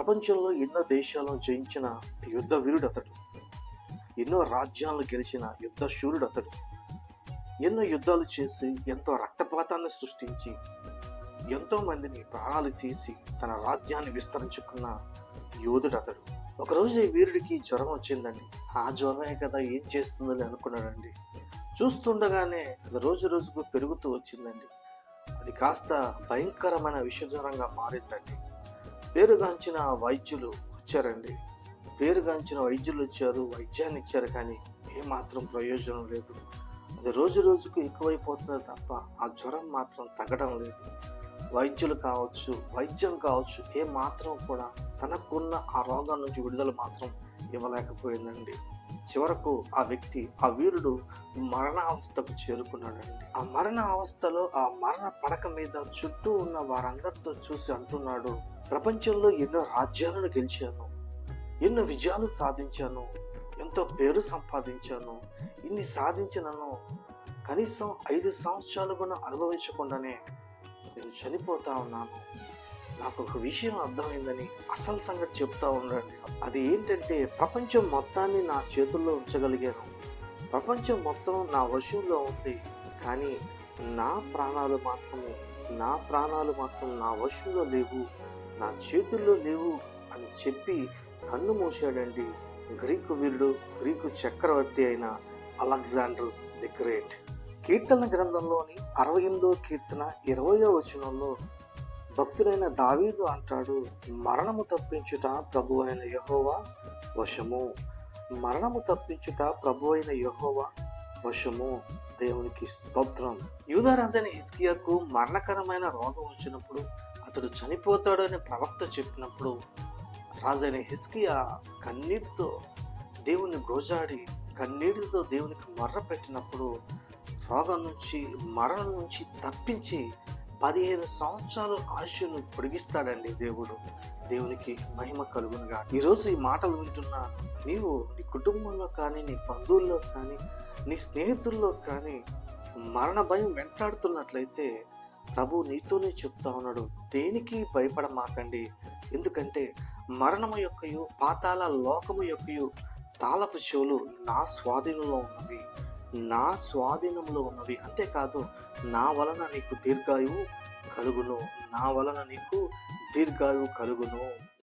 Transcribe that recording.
ప్రపంచంలో ఎన్నో దేశాలను జయించిన యుద్ధ వీరుడు అతడు. ఎన్నో రాజ్యాలను గెలిచిన యుద్ధ శూరుడు అతడు. ఎన్నో యుద్ధాలు చేసి ఎంతో రక్తపాతాన్ని సృష్టించి ఎంతో మందిని ప్రాణాలు తీసి తన రాజ్యాన్ని విస్తరించుకున్న యోధుడు అతడు. ఒకరోజు ఈ వీరుడికి జ్వరం వచ్చిందండి. ఆ జ్వరమే కదా ఏం చేస్తుందని అనుకున్నాడండి. చూస్తుండగానే అది రోజు రోజుకు పెరుగుతూ వచ్చిందండి. అది కాస్త భయంకరమైన విషజ్వరంగా మారిందండి. పేరుగాంచిన వైద్యులు వచ్చారండి. పేరుగాంచిన వైద్యులు వచ్చారు వైద్యాన్ని ఇచ్చారు కానీ ఏమాత్రం ప్రయోజనం లేదు. అది రోజు రోజుకు ఎక్కువైపోతుంది తప్ప ఆ జ్వరం మాత్రం తగ్గడం లేదు. వైద్యులు కావచ్చు వైద్యం కావచ్చు ఏ మాత్రం కూడా తనకున్న ఆ రోగం నుంచి విడుదల మాత్రం ఇవ్వలేకపోయిందండి. చివరకు ఆ వ్యక్తి ఆ వీరుడు మరణావస్థకు చేరుకున్నాడండి. ఆ మరణ అవస్థలో ఆ మరణ పడక మీద చుట్టూ ఉన్న వారందరితో చూసి అంటున్నాడు ప్రపంచంలో ఎన్నో రాజ్యాలను గెలిచాను ఎన్నో విజయాలు సాధించాను ఎంతో పేరు సంపాదించాను ఇన్ని సాధించినను కనీసం ఐదు సంవత్సరాలు కూడా అనుభవించకుండానే నేను చనిపోతా ఉన్నాను. నాకు ఒక విషయం అర్థమైందని అసలు సంగతి చెప్తా ఉండండి. అది ఏంటంటే ప్రపంచం మొత్తాన్ని నా చేతుల్లో ఉంచగలిగాను. ప్రపంచం మొత్తం నా వశంలో ఉంది. కానీ నా ప్రాణాలు మాత్రమే నా ప్రాణాలు మాత్రం నా వశంలో లేవు నా చేతుల్లో లేవు అని చెప్పి కన్ను మూసాడండి గ్రీకు వీరుడు గ్రీకు చక్రవర్తి అయిన అలెగ్జాండర్ ది గ్రేట్. కీర్తన గ్రంథంలోని అరవై ఎనిమిదో కీర్తన ఇరవయో వచనంలో భక్తుడైన దావీదు అంటాడు మరణము తప్పించుట ప్రభు అయిన యహోవా వశము. మరణము తప్పించుట ప్రభు అయిన యహోవా వశము. దేవునికి స్తోత్రం. యూదరాజైన హిస్కియాకు మరణకరమైన రోగం వచ్చినప్పుడు అతడు చనిపోతాడు అని ప్రవక్త చెప్పినప్పుడు రాజైన హిస్కియా కన్నీటితో దేవుని గోజాడి కన్నీటితో దేవునికి మర్ర పెట్టినప్పుడు రోగం నుంచి మరణం నుంచి తప్పించి పదిహేను సంవత్సరాలు ఆయుష్ను పొడిగిస్తాడండి దేవుడు. దేవునికి మహిమ కలుగునుగా ఈరోజు ఈ మాటలు వింటున్న నీవు నీ కుటుంబంలో కానీ నీ బంధువుల్లో కానీ నీ స్నేహితుల్లో కానీ మరణ భయం వెంటాడుతున్నట్లయితే ప్రభు నీతోనే చెప్తా ఉన్నాడు. దేనికి భయపడమాకండి? ఎందుకంటే మరణము యొక్కయు పాతాల లోకము యొక్కయు తాళపు చెవులు నా స్వాధీనంలో ఉన్నవి. నా స్వాధీనంలో ఉన్నవి అంతేకాదు నా వలన నీకు దీర్ఘాయువు కలుగును నా వలన నీకు దీర్ఘాయువు కలుగును.